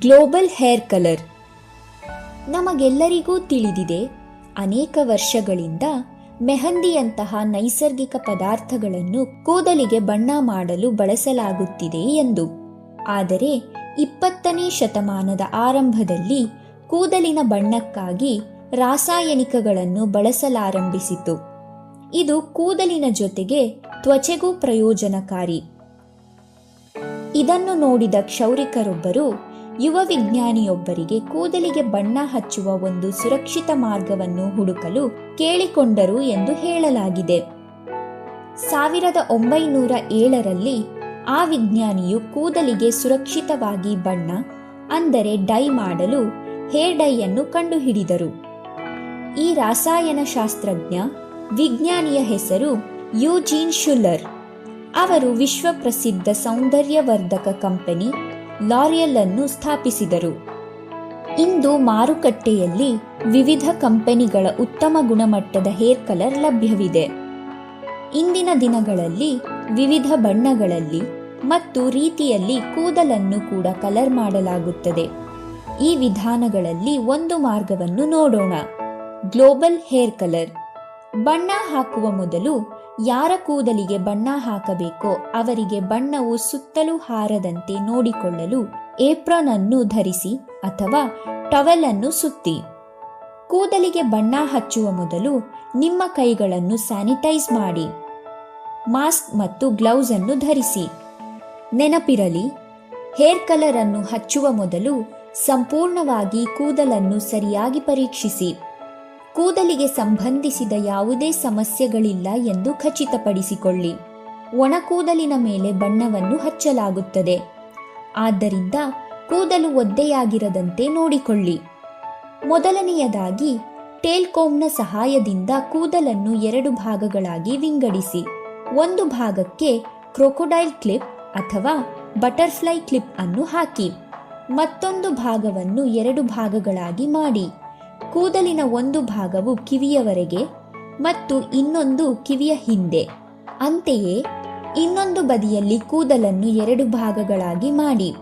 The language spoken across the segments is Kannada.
Global hair colour. ನಮಗೆಲ್ಲರಿಗೂ ತಿಳಿದಿದೆ, ಅನೇಕ ವರ್ಷಗಳಿಂದ ಮೆಹಂದಿಯಂತಹ ನೈಸರ್ಗಿಕ ಪದಾರ್ಥಗಳನ್ನು ಕೂದಲಿಗೆ ಬಣ್ಣ ಮಾಡಲು ಬಳಸಲಾಗುತ್ತಿದೆ ಎಂದು. ಆದರೆ, ಇಪ್ಪತ್ತನೇ ಶತಮಾನದ ಆರಂಭದಲ್ಲಿ ಕೂದಲಿನ ಬಣ್ಣಕ್ಕಾಗಿ ರಾಸಾಯನಿಕಗಳನ್ನು ಬಳಸಲಾರಂಭಿಸಿತು. ಇದು ಕೂದಲಿನ ಜೊತೆಗೆ ತ್ವಚೆಗೂ ಪ್ರಯೋಜನಕಾರಿ. ಇದನ್ನು ನೋಡಿದ ಕ್ಷೌರಿಕರೊಬ್ಬರು ಯುವ ವಿಜ್ಞಾನಿಯೊಬ್ಬರಿಗೆ ಕೂದಲಿಗೆ ಬಣ್ಣ ಹಚ್ಚುವ ಒಂದು ಸುರಕ್ಷಿತ ಮಾರ್ಗವನ್ನು ಹುಡುಕಲು ಕೇಳಿಕೊಂಡರು ಎಂದು ಹೇಳಲಾಗಿದೆ. ಸಾವಿರದ ಒಂಬೈನೂರ ಏಳರಲ್ಲಿ ಆ ವಿಜ್ಞಾನಿಯು ಕೂದಲಿಗೆ ಸುರಕ್ಷಿತವಾಗಿ ಬಣ್ಣ, ಅಂದರೆ ಡೈ ಮಾಡಲು ಹೇರ್ ಡೈಯನ್ನು ಕಂಡುಹಿಡಿದರು. ಈ ರಾಸಾಯನಶಾಸ್ತ್ರಜ್ಞ ವಿಜ್ಞಾನಿಯ ಹೆಸರು ಯೂಜೀನ್ ಶುಲ್ಲರ್. ಅವರು ವಿಶ್ವಪ್ರಸಿದ್ಧ ಸೌಂದರ್ಯವರ್ಧಕ ಕಂಪನಿ ಲಾರಿಯಲ್ ಅನ್ನು ಸ್ಥಾಪಿಸಿದರು. ಇಂದು ಮಾರುಕಟ್ಟೆಯಲ್ಲಿ ವಿವಿಧ ಕಂಪನಿಗಳ ಉತ್ತಮ ಗುಣಮಟ್ಟದ ಹೇರ್ ಕಲರ್ ಲಭ್ಯವಿದೆ. ಇಂದಿನ ದಿನಗಳಲ್ಲಿ ವಿವಿಧ ಬಣ್ಣಗಳಲ್ಲಿ ಮತ್ತು ರೀತಿಯಲ್ಲಿ ಕೂದಲನ್ನು ಕೂಡ ಕಲರ್ ಮಾಡಲಾಗುತ್ತದೆ. ಈ ವಿಧಾನಗಳಲ್ಲಿ ಒಂದು ಮಾರ್ಗವನ್ನು ನೋಡೋಣ. Global hair colour. ಬಣ್ಣ ಹಾಕುವ ಮೊದಲು ಯಾರ ಕೂದಲಿಗೆ ಬಣ್ಣ ಹಾಕಬೇಕೋ ಅವರಿಗೆ ಬಣ್ಣವು ಸುತ್ತಲೂ ಹಾರದಂತೆ ನೋಡಿಕೊಳ್ಳಲು ಏಪ್ರನ್ ಅನ್ನು ಧರಿಸಿ ಅಥವಾ ಟವೆಲ್ ಅನ್ನು ಸುತ್ತಿ. ಕೂದಲಿಗೆ ಬಣ್ಣ ಹಚ್ಚುವ ಮೊದಲು ನಿಮ್ಮ ಕೈಗಳನ್ನು ಸ್ಯಾನಿಟೈಸ್ ಮಾಡಿ. ಮಾಸ್ಕ್ ಮತ್ತು ಗ್ಲೌಸ್ ಅನ್ನು ಧರಿಸಿ. ನೆನಪಿರಲಿ, ಹೇರ್ ಕಲರ್ ಅನ್ನು ಹಚ್ಚುವ ಮೊದಲು ಸಂಪೂರ್ಣವಾಗಿ ಕೂದಲನ್ನು ಸರಿಯಾಗಿ ಪರೀಕ್ಷಿಸಿ. ಕೂದಲಿಗೆ ಸಂಬಂಧಿಸಿದ ಯಾವುದೇ ಸಮಸ್ಯೆಗಳಿಲ್ಲ ಎಂದು ಖಚಿತಪಡಿಸಿಕೊಳ್ಳಿ. ಒಣ ಕೂದಲಿನ ಮೇಲೆ ಬಣ್ಣವನ್ನು ಹಚ್ಚಲಾಗುತ್ತದೆ. ಆದ್ದರಿಂದ ಕೂದಲು ಒದ್ದೆಯಾಗಿರದಂತೆ ನೋಡಿಕೊಳ್ಳಿ. ಮೊದಲನೆಯದಾಗಿ, ಟೇಲ್ಕೋಮ್ನ ಸಹಾಯದಿಂದ ಕೂದಲನ್ನು ಎರಡು ಭಾಗಗಳಾಗಿ ವಿಂಗಡಿಸಿ. ಒಂದು ಭಾಗಕ್ಕೆ ಕ್ರೊಕೊಡೈಲ್ ಕ್ಲಿಪ್ ಅಥವಾ ಬಟರ್ಫ್ಲೈ ಕ್ಲಿಪ್ ಅನ್ನು ಹಾಕಿ. ಮತ್ತೊಂದು ಭಾಗವನ್ನು ಎರಡು ಭಾಗಗಳಾಗಿ ಮಾಡಿ. ಕೂದಲಿನ ಒಂದು ಭಾಗವು ಕಿವಿಯವರೆಗೆ ಮತ್ತು ಇನ್ನೊಂದು ಕಿವಿಯ ಹಿಂದೆ. ಅಂತೆಯೇ, ಇನ್ನೊಂದು ಬದಿಯಲ್ಲಿ ಕೂದಲನ್ನು ಎರಡು ಭಾಗಗಳಾಗಿ ಮಾಡಿ.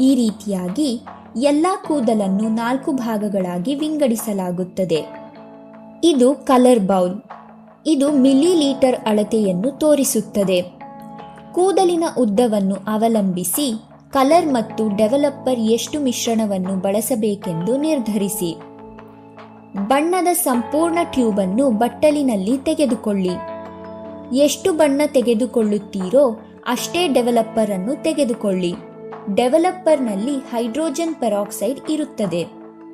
ಈ ರೀತಿಯಾಗಿ ಎಲ್ಲ ಕೂದಲನ್ನು ನಾಲ್ಕು ಭಾಗಗಳಾಗಿ ವಿಂಗಡಿಸಲಾಗುತ್ತದೆ. ಇದು ಕಲರ್ ಬೌಲ್. ಇದು ಮಿಲಿ ಲೀಟರ್ ಅಳತೆಯನ್ನು ತೋರಿಸುತ್ತದೆ. ಕೂದಲಿನ ಉದ್ದವನ್ನು ಅವಲಂಬಿಸಿ ಕಲರ್ ಮತ್ತು ಡೆವಲಪರ್ ಎಷ್ಟು ಮಿಶ್ರಣವನ್ನು ಬಳಸಬೇಕೆಂದು ನಿರ್ಧರಿಸಿ. ಬಣ್ಣದ ಸಂಪೂರ್ಣ ಟ್ಯೂಬ್ ಅನ್ನು ಬಟ್ಟಲಿನಲ್ಲಿ ತೆಗೆದುಕೊಳ್ಳಿ. ಎಷ್ಟು ಬಣ್ಣ ತೆಗೆದುಕೊಳ್ಳುತ್ತೀರೋ ಅಷ್ಟೇ ಡೆವಲಪರ್ ಅನ್ನು ತೆಗೆದುಕೊಳ್ಳಿ. ಡೆವಲಪರ್ನಲ್ಲಿ ಹೈಡ್ರೋಜನ್ ಪೆರಾಕ್ಸೈಡ್ ಇರುತ್ತದೆ.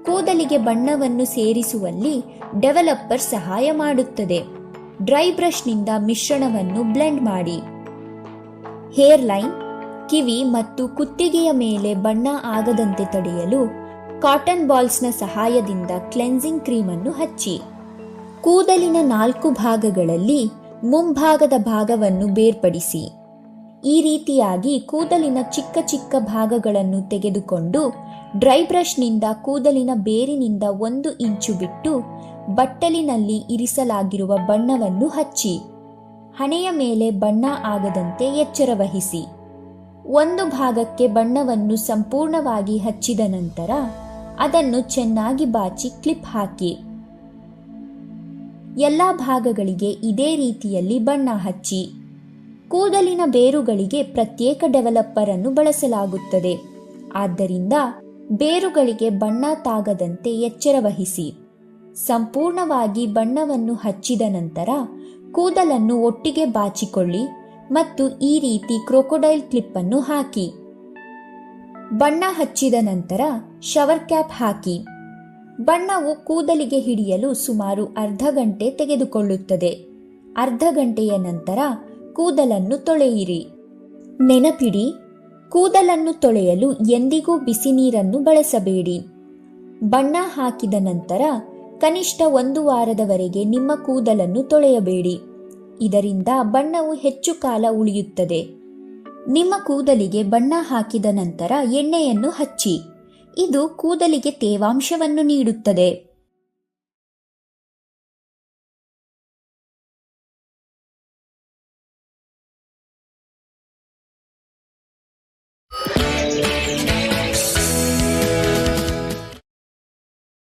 ಕೂದಲಿಗೆ ಬಣ್ಣವನ್ನು ಸೇರಿಸುವಲ್ಲಿ ಡೆವಲಪರ್ ಸಹಾಯ ಮಾಡುತ್ತದೆ. ಡ್ರೈ ಬ್ರಷ್ನಿಂದ ಮಿಶ್ರಣವನ್ನು ಬ್ಲೆಂಡ್ ಮಾಡಿ. ಹೇರ್ ಲೈನ್, ಕಿವಿ ಮತ್ತು ಕುತ್ತಿಗೆಯ ಮೇಲೆ ಬಣ್ಣ ಆಗದಂತೆ ತಡೆಯಲು ಕಾಟನ್ ಬಾಲ್ಸ್ನ ಸಹಾಯದಿಂದ ಕ್ಲೆನ್ಸಿಂಗ್ ಕ್ರೀಮ್ ಅನ್ನು ಹಚ್ಚಿ. ಕೂದಲಿನ ನಾಲ್ಕು ಭಾಗಗಳಲ್ಲಿ ಮುಂಭಾಗದ ಭಾಗವನ್ನು ಬೇರ್ಪಡಿಸಿ. ಈ ರೀತಿಯಾಗಿ ಕೂದಲಿನ ಚಿಕ್ಕ ಚಿಕ್ಕ ಭಾಗಗಳನ್ನು ತೆಗೆದುಕೊಂಡು ಡ್ರೈ ಬ್ರಷ್ನಿಂದ ಕೂದಲಿನ ಬೇರಿನಿಂದ ಒಂದು ಇಂಚು ಬಿಟ್ಟು ಬಟ್ಟಲಿನಲ್ಲಿ ಇರಿಸಲಾಗಿರುವ ಬಣ್ಣವನ್ನು ಹಚ್ಚಿ. ಹಣೆಯ ಮೇಲೆ ಬಣ್ಣ ಆಗದಂತೆ ಎಚ್ಚರವಹಿಸಿ ಒಂದು ಭಾಗಕ್ಕೆ ಬಣ್ಣವನ್ನು ಸಂಪೂರ್ಣವಾಗಿ ಹಚ್ಚಿದ ನಂತರ ಅದನ್ನು ಚೆನ್ನಾಗಿ ಬಾಚಿ ಕ್ಲಿಪ್ ಹಾಕಿ. ಎಲ್ಲ ಭಾಗಗಳಿಗೆ ಇದೇ ರೀತಿಯಲ್ಲಿ ಬಣ್ಣ ಹಚ್ಚಿ. ಕೂದಲಿನ ಬೇರುಗಳಿಗೆ ಪ್ರತ್ಯೇಕ ಡೆವಲಪರ್ ಅನ್ನು ಬಳಸಲಾಗುತ್ತದೆ. ಆದ್ದರಿಂದ ಬೇರುಗಳಿಗೆ ಬಣ್ಣ ತಾಗದಂತೆ ಎಚ್ಚರ ವಹಿಸಿ. ಸಂಪೂರ್ಣವಾಗಿ ಬಣ್ಣವನ್ನು ಹಚ್ಚಿದ ನಂತರ ಕೂದಲನ್ನು ಒಟ್ಟಿಗೆ ಬಾಚಿಕೊಳ್ಳಿ ಮತ್ತು ಈ ರೀತಿ ಕ್ರೊಕೊಡೈಲ್ ಕ್ಲಿಪ್ ಅನ್ನು ಹಾಕಿ. ಬಣ್ಣ ಹಚ್ಚಿದ ನಂತರ ಶವರ್ ಕ್ಯಾಪ್ ಹಾಕಿ. ಬಣ್ಣವು ಕೂದಲಿಗೆ ಹಿಡಿಯಲು ಸುಮಾರು ಅರ್ಧ ಗಂಟೆ ತೆಗೆದುಕೊಳ್ಳುತ್ತದೆ. ಅರ್ಧ ಗಂಟೆಯ ನಂತರ ಕೂದಲನ್ನು ತೊಳೆಯಿರಿ. ನೆನಪಿಡಿ, ಕೂದಲನ್ನು ತೊಳೆಯಲು ಎಂದಿಗೂ ಬಿಸಿ ನೀರನ್ನು ಬಳಸಬೇಡಿ. ಬಣ್ಣ ಹಾಕಿದ ನಂತರ ಕನಿಷ್ಠ ಒಂದು ವಾರದವರೆಗೆ ನಿಮ್ಮ ಕೂದಲನ್ನು ತೊಳೆಯಬೇಡಿ. ಇದರಿಂದ ಬಣ್ಣವು ಹೆಚ್ಚು ಕಾಲ ಉಳಿಯುತ್ತದೆ. ನಿಮ್ಮ ಕೂದಲಿಗೆ ಬಣ್ಣ ಹಾಕಿದ ನಂತರ ಎಣ್ಣೆಯನ್ನು ಹಚ್ಚಿ. ಇದು ಕೂದಲಿಗೆ ತೇವಾಂಶವನ್ನು ನೀಡುತ್ತದೆ.